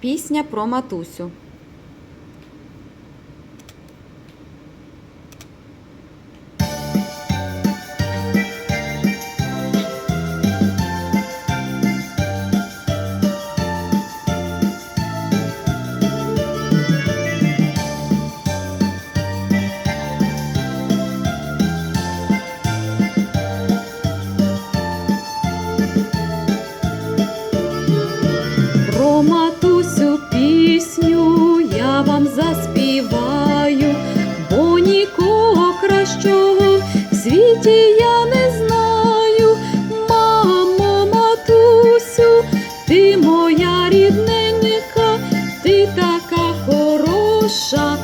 Пісня про матусю. Пісню я вам заспіваю, бо нікого кращого в світі я не знаю. Мамо, матусю, ти моя рідненька, ти така хороша,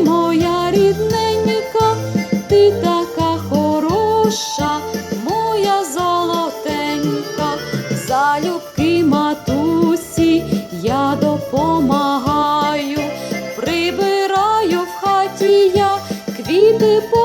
моя рідненька, ти така хороша, моя золотенька, залюбки матусі я допомагаю, прибираю в хаті я квіти по